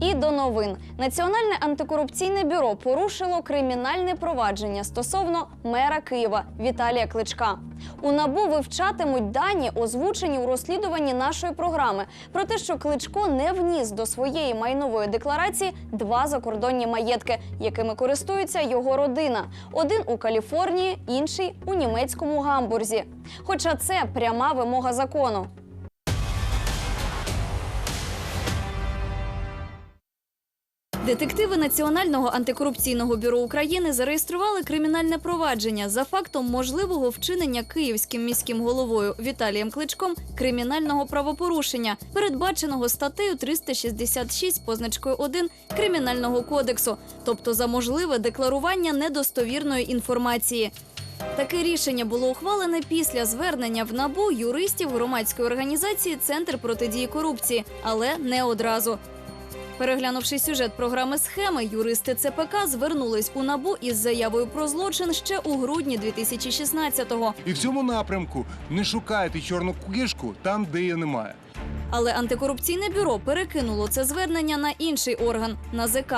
І до новин Національне антикорупційне бюро порушило кримінальне провадження стосовно мера Києва Віталія Кличка. У набу вивчатимуть дані, озвучені у розслідуванні нашої програми, про те, що Кличко не вніс до своєї майнової декларації два закордонні маєтки, якими користується його родина: один у Каліфорнії, інший у німецькому гамбурзі. Хоча це пряма вимога закону. Детективи Національного антикорупційного бюро України зареєстрували кримінальне провадження за фактом можливого вчинення київським міським головою Віталієм Кличком кримінального правопорушення, передбаченого статтею 366 позначкою 1 Кримінального кодексу, тобто за можливе декларування недостовірної інформації. Таке рішення було ухвалене після звернення в набу юристів громадської організації Центр протидії корупції, але не одразу. Переглянувши сюжет програми схеми, юристи ЦПК звернулись у набу із заявою про злочин ще у грудні 2016-го. І в цьому напрямку не шукайте чорну кишку там, де її немає. Але антикорупційне бюро перекинуло це звернення на інший орган НАЗК.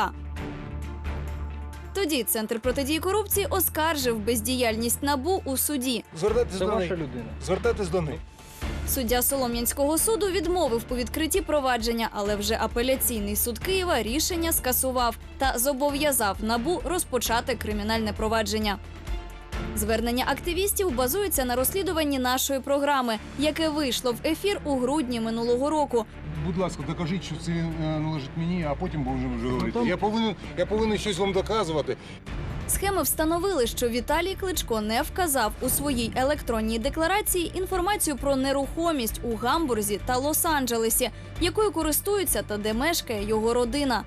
Тоді центр протидії корупції оскаржив бездіяльність набу у суді. Звертайтесь Це до ваша неї. людина. Звертайтесь до неї. Суддя Солом'янського суду відмовив у відкритті провадження, але вже апеляційний суд Києва рішення скасував та зобов'язав набу розпочати кримінальне провадження. Звернення активістів базується на розслідуванні нашої програми, яке вийшло в ефір у грудні минулого року. Будь ласка, докажіть, що це е, належить мені, а потім будемо вже говорити. Я повинен, я повинен щось вам доказувати. Схеми встановили, що Віталій Кличко не вказав у своїй електронній декларації інформацію про нерухомість у Гамбурзі та Лос-Анджелесі, якою користується та де мешкає його родина.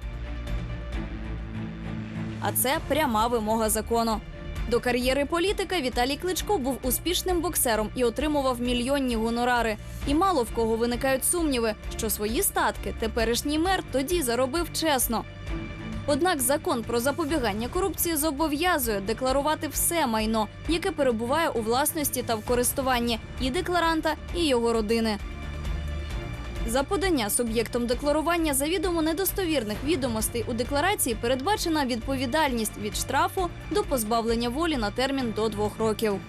А це пряма вимога закону. До кар'єри політика Віталій Кличко був успішним боксером і отримував мільйонні гонорари. І мало в кого виникають сумніви, що свої статки теперішній мер тоді заробив чесно. Однак закон про запобігання корупції зобов'язує декларувати все майно, яке перебуває у власності та в користуванні і декларанта, і його родини. За подання суб'єктом декларування завідомо недостовірних відомостей у декларації передбачена відповідальність від штрафу до позбавлення волі на термін до двох років.